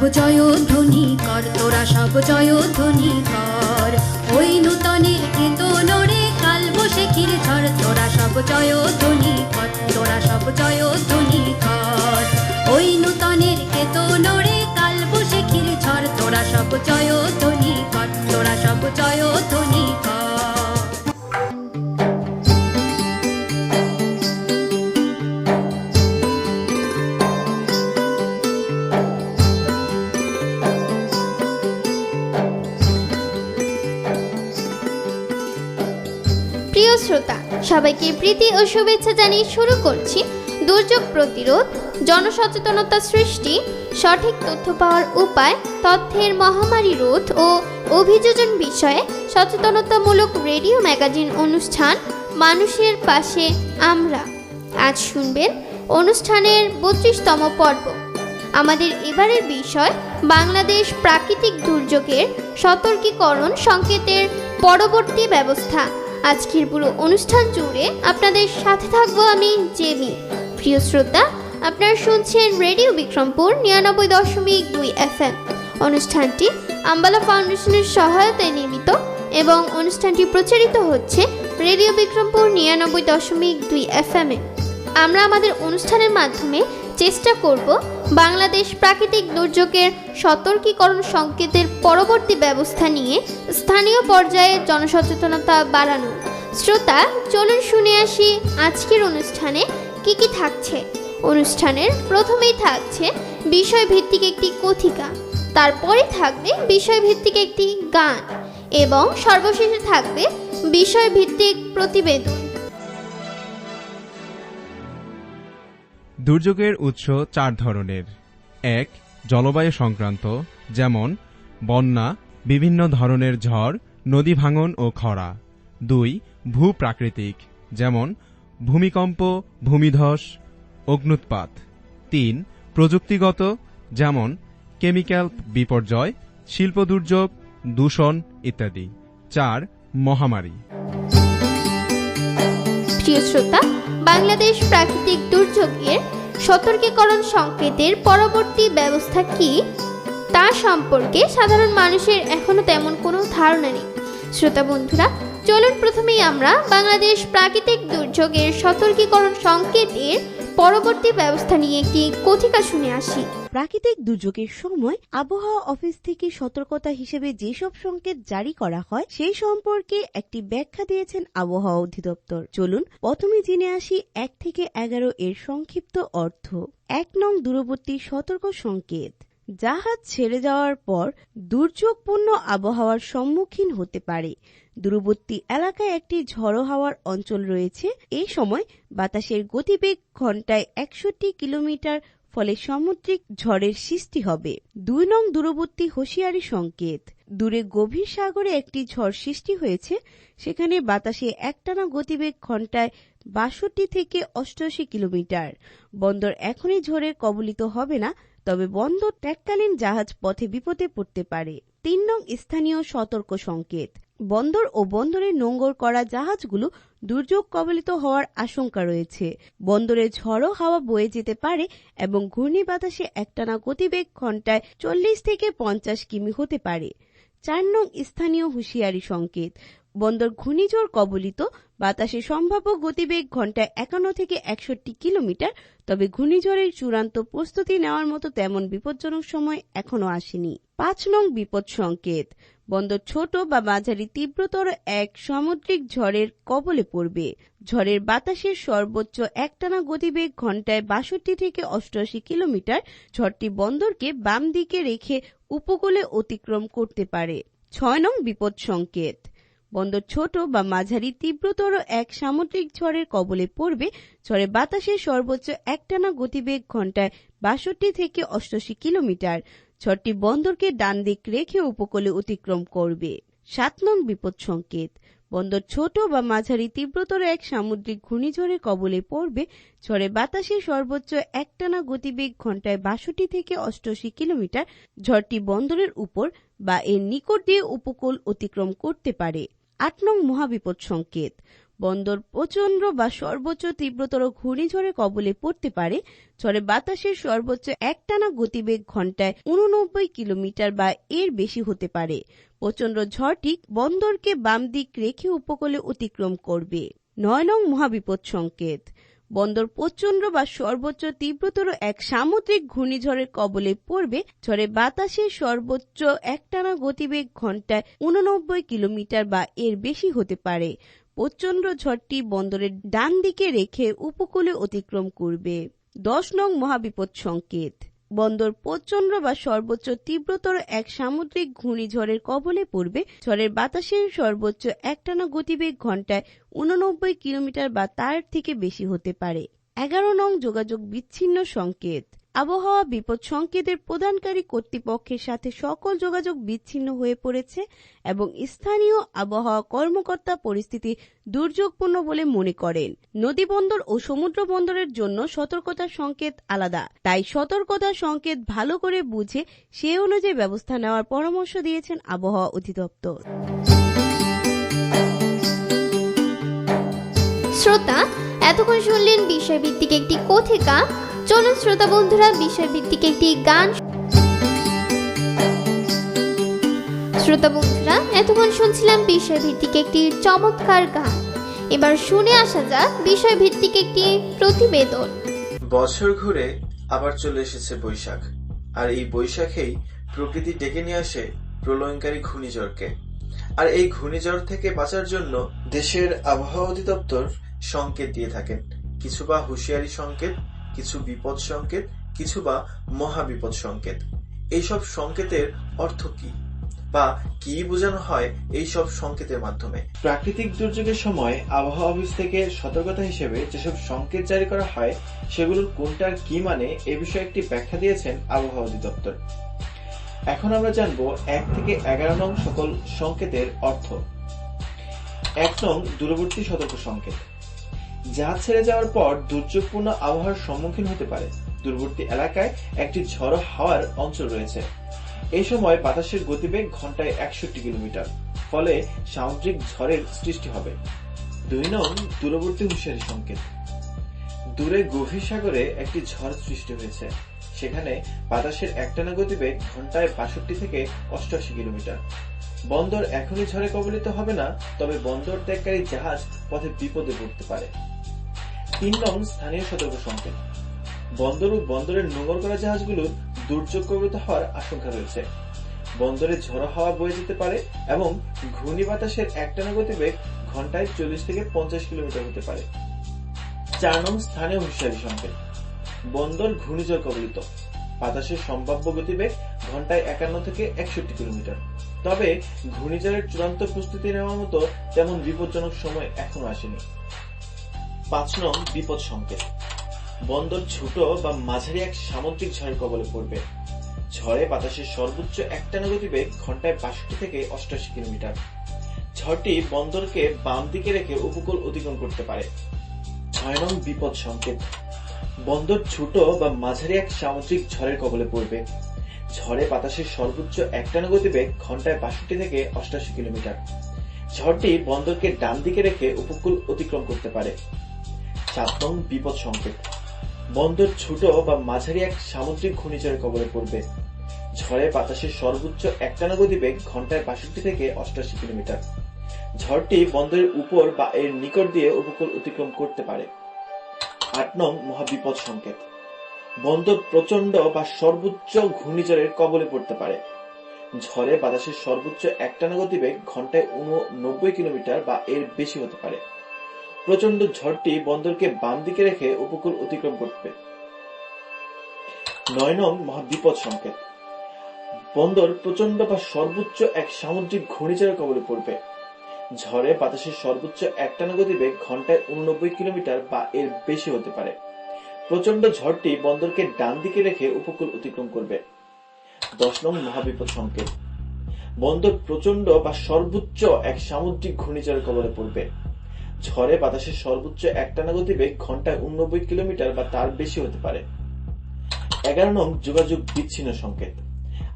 সব জয় ধ্বনি কর, তোরা সব জয় ধ্বনি কর। ওই নূতনে কৃত নরে কাল বসে ক্ষীর ঝড়, তোরা সব জয় ধ্বনি কর, তোরা সব জয় ধ্বনি কর। ওই নূতনের কেতনরে কাল বসে ক্ষীর ঝড়, তোরা সব জয় ধ্বনি কর, তোরা সব জয় শ্রোতা সবাইকে প্রীতি ও শুভেচ্ছা জানিয়ে শুরু করছি দুর্যোগ প্রতিরোধ, জনসচেতনতা সৃষ্টি, সঠিক তথ্য পাওয়ার উপায়, তথ্যের মহামারী রোধ ও অভিযোজন বিষয়ে সচেতনতামূলক রেডিও ম্যাগাজিন অনুষ্ঠান মানুষের পাশে আমরা। আজ শুনবেন অনুষ্ঠানের বত্রিশতম পর্ব। আমাদের এবারের বিষয়, বাংলাদেশ প্রাকৃতিক দুর্যোগের সতর্কীকরণ সংকেতের পরবর্তী ব্যবস্থা। আজকের পুরো অনুষ্ঠান জুড়ে আপনাদের সাথে থাকব আমি জেমি। প্রিয় শ্রোতা, আপনারা শুনছেন রেডিও বিক্রমপুর নিরানব্বই দশমিক দুই এফ এম অনুষ্ঠানটি আম্বালা ফাউন্ডেশনের সহায়তায় নির্মিত এবং অনুষ্ঠানটি প্রচারিত হচ্ছে রেডিও বিক্রমপুর নিরানব্বই দশমিক দুই এফ এ। আমরা আমাদের অনুষ্ঠানের মাধ্যমে চেষ্টা করব বাংলাদেশ প্রাকৃতিক দুর্যোগের সতর্কীকরণ সংকেতের পরবর্তী ব্যবস্থা নিয়ে স্থানীয় পর্যায়ে জনসচেতনতা বাড়ানো। শ্রোতা, চলুন শুনে আসি আজকের অনুষ্ঠানে কি কি থাকছে। অনুষ্ঠানের প্রথমেই থাকছে বিষয়ভিত্তিক একটি কথিকা। তারপরে থাকবে বিষয়ভিত্তিক একটি গান এবং সর্বশেষে থাকবে বিষয়ভিত্তিক প্রতিবেদন। দুর্যোগের উৎস চার ধরনের। এক, জলবায়ু সংক্রান্ত, যেমন বন্যা, বিভিন্ন ধরনের ঝড়, নদী ভাঙন ও খরা। দুই, ভূপ্রাকৃতিক, যেমন ভূমিকম্প, ভূমিধস, অগ্নুৎপাত। তিন, প্রযুক্তিগত, যেমন কেমিক্যাল বিপর্যয়, শিল্প দুর্যোগ, দূষণ ইত্যাদি। চার, মহামারী। প্রিয় শ্রোতা, বাংলাদেশ প্রাকৃতিক দুর্যোগের সতর্কীকরণ সংকেতের পরবর্তী ব্যবস্থা কি? তা সম্পর্কে সাধারণ মানুষের এখনও তেমন কোনো ধারণা নেই। শ্রোতা বন্ধুরা, চলুন প্রথমেই আমরা বাংলাদেশ প্রাকৃতিক দুর্যোগের সতর্কীকরণ সংকেতের পরবর্তী ব্যবস্থা নিয়ে একটি কথিকা শুনে আসি। প্রাকৃতিক দুর্যোগের সময় আবহাওয়া অফিস থেকে সতর্কতা হিসেবে যেসব সংকেত জারি করা হয়, সেই সম্পর্কে একটি ব্যাখ্যা দিয়েছেন আবহাওয়া অধিদপ্তর। চলুন, প্রথমে জেনে আসি এক থেকে এগারো এর সংক্ষিপ্ত অর্থ। এক নং দূরবর্তী সতর্ক সংকেত। জাহাজ ছেড়ে যাওয়ার পর দুর্যোগপূর্ণ আবহাওয়ার সম্মুখীন হতে পারে। দূরবর্তী এলাকায় একটি ঝড়ো হাওয়ার অঞ্চল রয়েছে। এই সময় বাতাসের গতিবেগ ঘন্টায় একষট্টি কিলোমিটার ফলে সামুদ্রিক ঝড়ের সৃষ্টি হবে। দুই নং দূরবর্তী হুঁশিয়ারি সংকেত। দূরে গভীর সাগরে একটি ঝড় সৃষ্টি হয়েছে, সেখানে বাতাসে একটানা গতিবেগ ঘন্টায় বাষট্টি থেকে অষ্টআশি কিলোমিটার। বন্দর এখনই ঝড়ে কবলিত হবে না, তবে বন্দর ত্যাগকালীন জাহাজ পথে বিপদে পড়তে পারে। তিন নং স্থানীয় সতর্ক সংকেত। বন্দর ও বন্দরে নোঙ্গর করা জাহাজগুলো দুর্যোগ কবলিত হওয়ার আশঙ্কা রয়েছে। বন্দরে ঝড়ো হাওয়া বয়ে যেতে পারে এবং ঘূর্ণি বাতাসে একটানা গতিবেগ ঘন্টায় চল্লিশ থেকে পঞ্চাশ কিমি হতে পারে। চার নং স্থানীয় হুঁশিয়ারি সংকেত, বন্দর ঘূর্ণিঝড় কবলিত, বাতাসে সম্ভাব্য গতিবেগ ঘন্টায় একান্ন থেকে একষট্টি কিলোমিটার, তবে ঘূর্ণিঝড়ের চূড়ান্ত প্রস্তুতি নেওয়ার মতো তেমন বিপজ্জনক সময় এখনও আসেনি। পাঁচ নং বিপদ সংকেত বন্দর ছোট বা মাঝারি তীব্রতর এক সামুদ্রিক ঝড়ের কবলে পড়বে। ঝড়ের বাতাসের সর্বোচ্চ একটানা গতিবেগ ঘন্টায় বাষট্টি থেকে অষ্টআশি কিলোমিটার। ঝড়টি বন্দরকে বাম দিকে রেখে উপকূলে অতিক্রম করতে পারে। ছয় নং বিপদ সংকেত। বন্দর ছোট বা মাঝারি তীব্রতর এক সামুদ্রিক ঝড়ের কবলে পড়বে। ঝড়ে বাতাসের সর্বোচ্চ একটানা গতিবেগ ঘন্টায় বাষট্টি থেকে অষ্টআশি কিলোমিটার। ঝড়টি বন্দরকে ডান দিক রেখে উপকূলে অতিক্রম করবে। সাত নং বিপদ সংকেত। বন্দর ছোট বা মাঝারি তীব্রতর এক সামুদ্রিক ঘূর্ণিঝড়ের কবলে পড়বে। ঝড়ে বাতাসে সর্বোচ্চ একটানা গতিবেগ ঘন্টায় বাষট্টি থেকে অষ্টআশি কিলোমিটার। ঝড়টি বন্দরের উপর বা এর নিকট দিয়ে উপকূল অতিক্রম করতে পারে। আট নং মহাবিপদ সংকেত। বন্দর প্রচণ্ড বা সর্বোচ্চ তীব্রতর ঘূর্ণিঝড়ের কবলে পড়তে পারে। ঝড়ে বাতাসের সর্বোচ্চ একটানা গতিবেগ ঘন্টায় উননব্বই কিলোমিটার বা এর বেশি হতে পারে। প্রচণ্ড ঝড়টি বন্দরকে বাম দিক রেখে উপকূলে অতিক্রম করবে। নয় নং মহাবিপদ সংকেত। বন্দর প্রচণ্ড বা সর্বোচ্চ তীব্রতর এক সামুদ্রিক ঘূর্ণিঝড়ের কবলে পড়বে। ঝড়ে বাতাসে সর্বোচ্চ একটানা গতিবেগ ঘন্টায় উননব্বই কিলোমিটার বা এর বেশি হতে পারে। প্রচণ্ড ঝড়টি বন্দরের ডান দিকে রেখে উপকূলে অতিক্রম করবে। দশ নং মহাবিপদ সংকেত। বন্দর প্রচণ্ড বা সর্বোচ্চ তীব্রতর এক সামুদ্রিক ঘূর্ণিঝড়ের কবলে পড়বে। ঝড়ের বাতাসের সর্বোচ্চ একটানা গতিবেগ ঘন্টায় উননব্বই কিলোমিটার বা তার থেকে বেশি হতে পারে। এগারো নং যোগাযোগ বিচ্ছিন্ন সংকেত। আবহাওয়া বিপদ সংকেতের প্রদানকারী কর্তৃপক্ষের সাথে সকল যোগাযোগ বিচ্ছিন্ন হয়ে পড়েছে এবং স্থানীয় আবহাওয়া কর্মকর্তা পরিস্থিতি দুর্যোগপূর্ণ বলে মনে করেন। নদী বন্দর ও সমুদ্র বন্দরের জন্য সতর্কতা সংকেত আলাদা। তাই সতর্কতা সংকেত ভালো করে বুঝে সে অনুযায়ী ব্যবস্থা নেওয়ার পরামর্শ দিয়েছেন আবহাওয়া অধিদপ্তর। শ্রোতা, এতক্ষণ শুনলেন বিষয়ভিত্তিক একটি কথিকা। চলুন শ্রোতা বন্ধুরা, বিষয়ভিত্তিক একটি গান। শ্রোতা বন্ধুরা, এতক্ষণ শুনছিলাম বিষয়ভিত্তিক একটি চমৎকার গান। এবার শুনে আসা যাক বিষয়ভিত্তিক একটি প্রতিবেদন। বছর ঘুরে আবার চলে এসেছে বৈশাখ। আর এই বৈশাখেই প্রকৃতি ডেকে নিয়ে আসে প্রলয়ঙ্কারী ঘূর্ণিঝড়কে। আর এই ঘূর্ণিঝড় থেকে বাঁচার জন্য দেশের আবহাওয়া অধিদপ্তর সংকেত দিয়ে থাকেন। কিছু বা হুঁশিয়ারি সংকেত কিছু বিপদ সংকেত, কিছু বা মহাবিপদ সংকেত। এইসব সংকেতের অর্থ কি? বা কি বোঝানো হয় এই সব সংকেতের মাধ্যমে? প্রাকৃতিক দুর্যোগের সময় আবহাওয়া অফিস থেকে সতর্কতা হিসেবে যেসব সংকেত জারি করা হয়, সেগুলোর কোনটার কি মানে এ বিষয়ে একটি ব্যাখ্যা দিয়েছেন আবহাওয়া অধিদপ্তর। এখন আমরা জানব এক থেকে এগারো নং সকল সংকেতের অর্থ। এক নং দূরবর্তী সতর্ক সংকেত। জাহাজ ছেড়ে যাওয়ার পর দুর্যোগপূর্ণ আবহাওয়ার সম্মুখীন হতে পারে। দূরবর্তী এলাকায় একটি ঝড়ো হাওয়ার অঞ্চল রয়েছে। এই সময় বাতাসের গতিবেগ ঘন্টায় একষট্টি কিলোমিটার, ফলে সামুদ্রিক ঝড়ের সৃষ্টি হবে। দুই নং দূরবর্তী হুঁশিয়ারি সংকেত। দূরে গভীর সাগরে একটি ঝড় সৃষ্টি হয়েছে। সেখানে বাতাসের একটানা গতিবেগ ঘন্টায় বাষট্টি থেকে অষ্টআশি কিলোমিটার। বন্দর এখনই ঝড়ে কবলিত হবে না, তবে বন্দর ত্যাগকারী জাহাজ পথে বিপদে পড়তে পারে। তিন নং স্থানীয় সতর্ক সংকেত। বন্দর ও বন্দরের নোঙর করা জাহাজগুলোর দুর্যোগ কবলিত হওয়ার আশঙ্কা রয়েছে। বন্দরে ঝড়ো হাওয়া বয়ে যেতে পারে এবং ঘূর্ণি বাতাসের একটানা গতিবেগ ঘন্টায় চল্লিশ থেকে পঞ্চাশ কিলোমিটার হতে পারে। চার নং স্থানীয় হুঁশিয়ারি সংকেত। বন্দর ঘূর্ণিঝড় কবলিত। বাতাসের সম্ভাব্য গতিবেগ ঘন্টায় একান্ন থেকে একষট্টি কিলোমিটার। তবে ঘূর্ণিঝড়ের চূড়ান্ত প্রস্তুতি নেওয়ার মতো তেমন বিপজ্জনক সময় এখনও আসেনি। পাঁচ নং বিপদ সংকেত। বন্দর ছোট বা মাঝারি এক সামুদ্রিক ঝড়ের কবলে পড়বে। ঝড়ে বাতাসের সর্বোচ্চ একটানা গতিবেগ ঘন্টায় বাষট্টি থেকে অষ্টআশি কিলোমিটার। ঝড়টি বন্দরকে বাম দিকে রেখে উপকূল অতিক্রম করতে পারে। ছয় নং বিপদ সংকেত। বন্দর ছোট বা মাঝারি এক সামুদ্রিক ঝড়ের কবলে পড়বে। ঝড়ে বাতাসের সর্বোচ্চ একটানা গতিবেগ ঘন্টায় বাষট্টি থেকে অষ্টাশি কিলোমিটার। ঝড়টি বন্দরকে ডান দিকে রেখে উপকূল অতিক্রম করতে পারে। সাত বিপদ সংকেত। বন্দর ছোট বা মাঝারি এক সামুদ্রিক ঘূর্ণিঝড়ের কবলে পড়বে। ঝড়ে বাতাসের সর্বোচ্চ একটানা গতিবেগ ঘন্টায় বাষট্টি থেকে অষ্টাশি কিলোমিটার। ঝড়টি বন্দরের উপর বা এর নিকট দিয়ে উপকূল অতিক্রম করতে পারে। আট নং মহাবিপদ সংকেত। বন্দর প্রচণ্ড বা সর্বোচ্চ ঘূর্ণিঝড়ের কবলে পড়তে পারে। ঝড়ে বাতাসের সর্বোচ্চ একটানা গতিবেগ ঘন্টায় উননব্বই কিলোমিটার বা এর বেশি হতে পারে। প্রচণ্ড ঝড়টি বন্দরকে বাম দিকে রেখে উপকূল অতিক্রম করবে। নয় নং মহাবিপদ সংকেত। বন্দর প্রচণ্ড বা সর্বোচ্চ এক সামুদ্রিক ঘূর্ণিঝড়ের কবলে পড়বে। ঝড়ে বাতাসের সর্বোচ্চ একটানা গতিবেগ ঘন্টায় উননব্বই কিলোমিটার বা এর বেশি হতে পারে। প্রচণ্ড ঝড়টি বন্দরকে ডান দিকে রেখে উপকূল অতিক্রম করবে। দশ নং মহাবিপদ সংকেত। বন্দর প্রচণ্ড বা সর্বোচ্চ এক সামুদ্রিক ঘূর্ণিঝড়ের কবলে পড়বে। ঝড়ে বাতাসের সর্বোচ্চ একটানা গতিবেগ ঘন্টায় উননব্বই কিলোমিটার বা তার বেশি হতে পারে। এগারো নং যোগাযোগ বিচ্ছিন্ন সংকেত।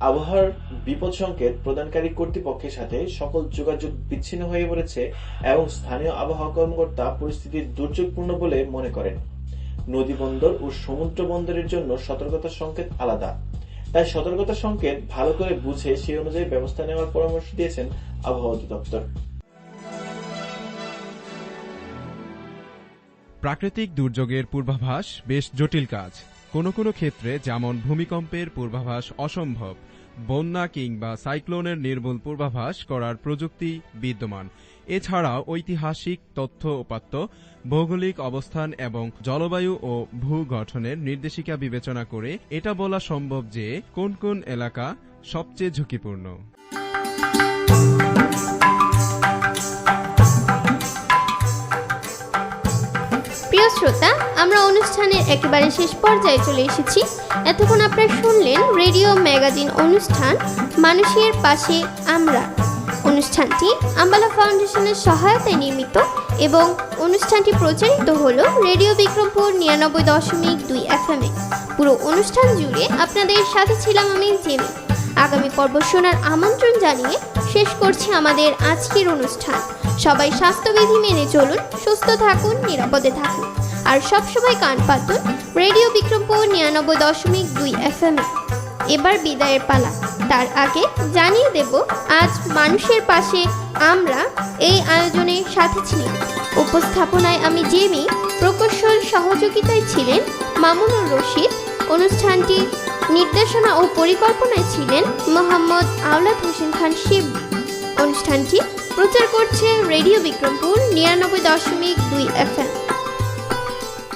আবহাওয়ার বিপদ সংকেত প্রদানকারী কর্তৃপক্ষের সাথে সকল যোগাযোগ বিচ্ছিন্ন হয়ে পড়েছে এবং স্থানীয় আবহাওয়া কর্মকর্তা পরিস্থিতি দুর্যোগপূর্ণ বলে মনে করেন। নদী বন্দর ও সমুদ্র বন্দরের জন্য সতর্কতা সংকেত আলাদা। তাই সতর্কতা সংকেত ভালো করে বুঝে সেই অনুযায়ী ব্যবস্থা নেওয়ার পরামর্শ দিয়েছেন আবহাওয়া অধিদপ্তর। প্রাকৃতিক দুর্যোগের পূর্বাভাস, বেশ জটিল কাজ। কোনো কোনো ক্ষেত্রে যেমন ভূমিকম্পের পূর্বাভাস অসম্ভব, বন্যা কিংবা সাইক্লোনের নির্মূল পূর্বাভাস করার প্রযুক্তি বিদ্যমান। এছাড়া ঐতিহাসিক তথ্য উপাত্ত, ভৌগোলিক অবস্থান এবং জলবায়ু ও ভূ গঠনের নির্দেশিকা বিবেচনা করে এটা বলা সম্ভব যে কোন কোন এলাকা সবচেয়ে ঝুঁকিপূর্ণ। প্রিয় শ্রোতা, আমরা অনুষ্ঠানের একেবারে শেষ পর্যায়ে চলে এসেছি। এতক্ষণ আপনারা শুনলেন রেডিও ম্যাগাজিন অনুষ্ঠান, মানুষের পাশে আমরা। অনুষ্ঠানটি আম্বালা ফাউন্ডেশনের সহায়তায় নির্মিত এবং অনুষ্ঠানটি প্রচারিত হলো রেডিও বিক্রমপুর নিরানব্বই দশমিক দুই এফএমে পুরো অনুষ্ঠান জুড়ে আপনাদের সাথে ছিলাম আমি জেমি। আগামী পর্ব শোনার আমন্ত্রণ জানিয়ে শেষ করছি আমাদের আজকের অনুষ্ঠান। সবাই স্বাস্থ্যবিধি মেনে চলুন, সুস্থ থাকুন, নিরাপদে থাকুন। আর সবসময় কান পাতুন রেডিও বিক্রমপুর নিরানব্বই দশমিক দুই এফ এম এবার বিদায়ের পালা। তার আগে জানিয়ে দেব, আজ মানুষের পাশে আমরা এই আয়োজনের সাথে ছিলাম। উপস্থাপনায় আমি জেমি প্রকৌশল সহযোগিতায় ছিলেন মামুনুর রশিদ। অনুষ্ঠানটি নির্দেশনা ও পরিকল্পনায় ছিলেন মোহাম্মদ আওলাদ হোসেন খান শিব। অনুষ্ঠানটি প্রচার করছে রেডিও বিক্রমপুর নিরানব্বই দশমিক দুই এফএম।